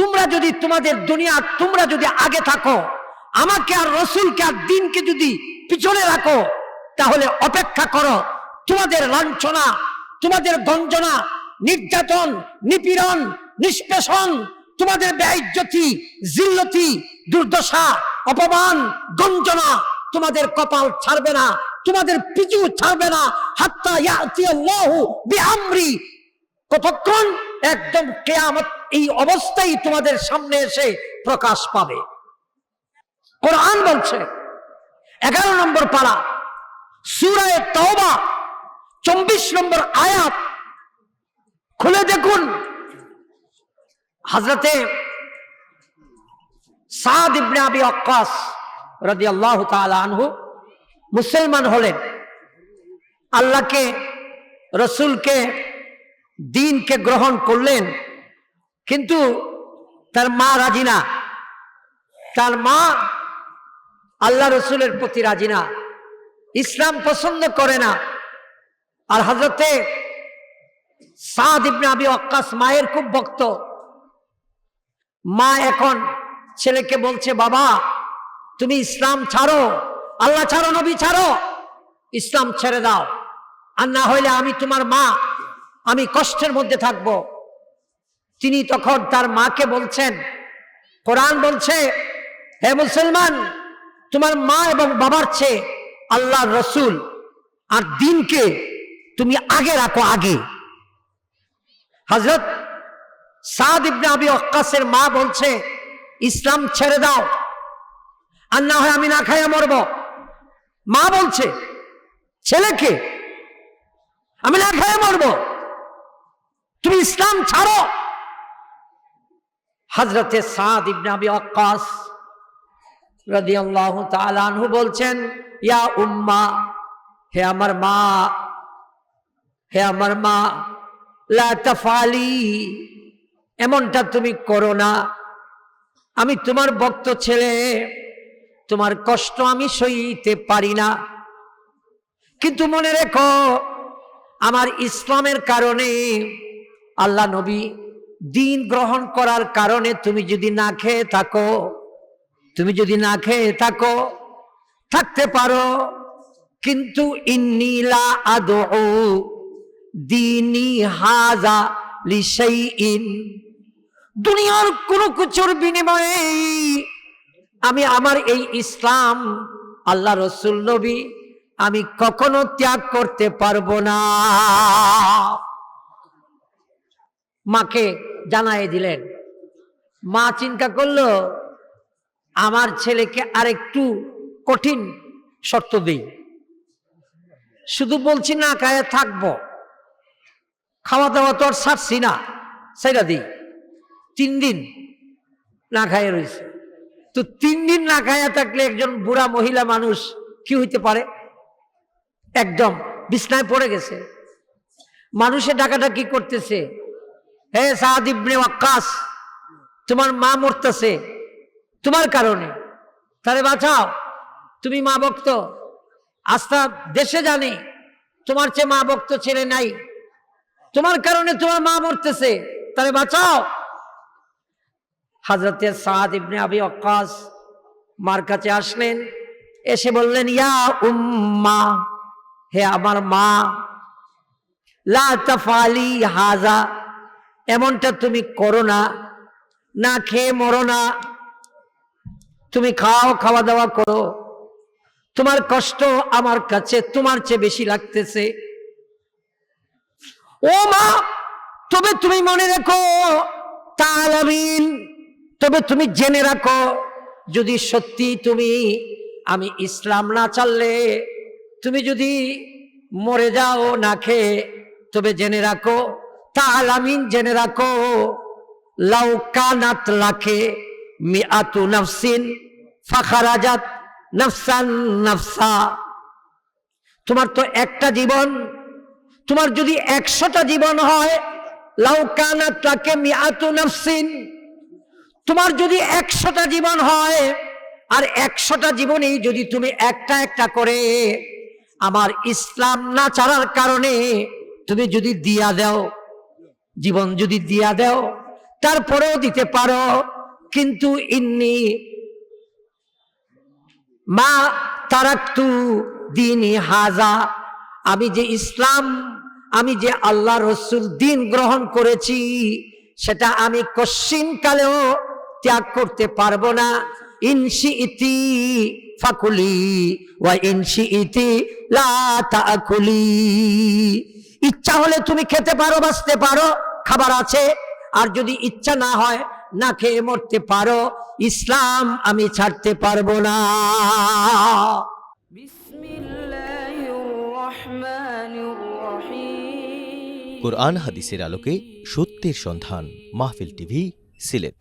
তোমরা যদি তোমাদের দুনিয়া, তোমরা যদি আগে থাকো, আমাকে আর রসুলকে আর দিনকে যদি পিছনে রাখো, তাহলে অপেক্ষা করো, তোমাদের লাঞ্ছনা, তোমাদের গঞ্জনা, নির্যাতন, নিপীড়ন, নিষ্পেষণ, তোমাদের ব্যয়জ্যোতি জিল্লতি, দুর্দশা, অপমান, গঞ্জনা, তোমাদের কপাল ছাড়বে না, তোমাদের পিছু ছাড়বে না, হাত্তা ইয়াতি আল্লাহু বিআমরি। কতক্ষণ একদম কেয়ামত এই অবস্থাই তোমাদের সামনে এসে প্রকাশ পাবে। কোরআন বলছে, এগারো নম্বর পারা, সুরায় তওবা, চব্বিশ নম্বর আয়াত। খুলে দেখুন। হাজরতে সাদ ইবনে আবি অক্কাস রাদিয়াল্লাহু তাআলা আনহু মুসলমান হলেন। আল্লাহকে, রসুলকে দিনকে গ্রহণ করলেন, কিন্তু তার মা রাজি না। তার মা আল্লাহ রসুলের প্রতি রাজি না। ইসলাম পছন্দ করে না। আর হজরতে সাদ ইবনে আবি অক্কাস মায়ের খুব ভক্ত। মা এখন ছেলেকে বলছে, বাবা, তুমি ইসলাম ছাড়ো, আল্লাহ ছাড়ো, নবী ছাড়ো, ইসলাম ছেড়ে দাও। আর না হইলে আমি তোমার মা আমি কষ্টের মধ্যে থাকব। তিনি তখন তার মাকে বলছেন, কোরআন বলছে, হে মুসলমান, তোমার মা এবং বাবার চেয়ে আল্লাহ রসুল আর দিনকে তুমি আগে রাখো আগে। হজরত সাদ ইবনে আবি অক্কাসের মা বলছে, ইসলাম ছেড়ে দাও, আর না হয় আমি না খাইয়া মরব। মা বলছে, ছেলেকে? আমি না খাইয়া মরব। তুমি ইসলাম ছাড়ো। হজরতে সাদ ইবনে আবি অক্কাস রাদিয়াল্লাহু তাআলা আনহু বলছেন, ইয়া উম্মা, হে আমার মা, হে আমার মা, লা তাফালি এমনটা তুমি করো না। আমি তোমার ভক্ত ছেলে, তোমার কষ্ট আমি সইতে পারি না। কিন্তু মনে রেখো, আমার ইসলামের কারণে আল্লাহ নবী দিন গ্রহণ করার কারণে তুমি যদি না খেয়ে থাকো, তুমি যদি না খেয়ে থাকো, থাকতে পারো। কিন্তু হাজা লিসাইইন দুনিয়ার কোনো কিছুর বিনিময়ে আমি আমার এই ইসলাম, আল্লাহ রসুল নবী, আমি কখনো ত্যাগ করতে পারব না। মাকে জানাই দিলেন। মা চিন্তা করল, আমার ছেলেকে আরেকটু কঠিন শর্ত দিই। শুধু বলছি, না খায় থাকব। খাওয়া দাওয়া তো আর ছাড়ছি না, সেটা দিই। তিন দিন না খাইয়ে রয়েছে। তো তিন দিন না খাইয়া থাকলে একজন বুড়া মহিলা মানুষ কি হইতে পারে? একদম বিছনায় পড়ে গেছে। মানুষে ডাকাটা কি করতেছে। হে সাদ ইবনে ওয়াক্কাস, তোমার মা মরতেছে, তোমার কারণে। তাহলে বাঁচাও, তুমি মা ভক্ত। আস্থা দেশে জানে, তোমার চেয়ে মা ভক্ত ছেলে নাই। তোমার কারণে তোমার মা মরতেছে তাহলে বাঁচাও। হাজরতে সাদ ইবনে আবি অক্কাস মার কাছে আসলেন, এসে বললেন, ইয়া উম্মা, হে আমার মা, লা তাফালি হাজা এমনটা তুমি করো না না খেয়ে মরো না। তুমি খাও খাওয়া দাওয়া করো। তোমার কষ্ট আমার কাছে, তোমার চেয়ে বেশি লাগতেছে। ও মা, তবে তুমি মনে রেখো তালামিন তবে তুমি জেনে রাখো, যদি সত্যি তুমি, আমি ইসলাম না চাললে, তুমি যদি মরে যাও না খেয়ে, তবে জেনে রাখো তালামিন জেনে রাখো লাউকানাত লাখে মিআতু নাফসিন, ফাখারাজাত নাফসান নাফসা। তোমার তো একটা জীবন, তোমার যদি একশোটা জীবন হয় লাউকানাত লাকে মিআতু নাফসিন। তোমার যদি একশোটা জীবন হয়, আর একশোটা জীবনেই যদি তুমি একটা একটা করে, আমার ইসলাম না ছাড়ার কারণে তুমি যদি দিয়া দাও জীবন যদি দিয়া দেও, তারপরেও দিতে পারো। কিন্তু ইন্নি মা তারাক্তু দিনই হাজা, আমি যে ইসলাম, আমি যে আল্লাহ রসুল দিন গ্রহণ করেছি, সেটা আমি কশ্চিন কালেও ত্যাগ করতে পারব না। ইনসি ইতি ফাকুলি, ওয়া ইনসি ইতি লা তাকুলি। ইচ্ছা হলে তুমি খেতে পারো, বাঁচতে পারো। খাবার আছে। আর যদি ইচ্ছা না হয় না খেয়ে মরতে পারো। ইসলাম আমি ছাড়তে পারব না। কোরআন হাদিসের আলোকে সত্যের সন্ধান মাহফিল টিভি সিলেট।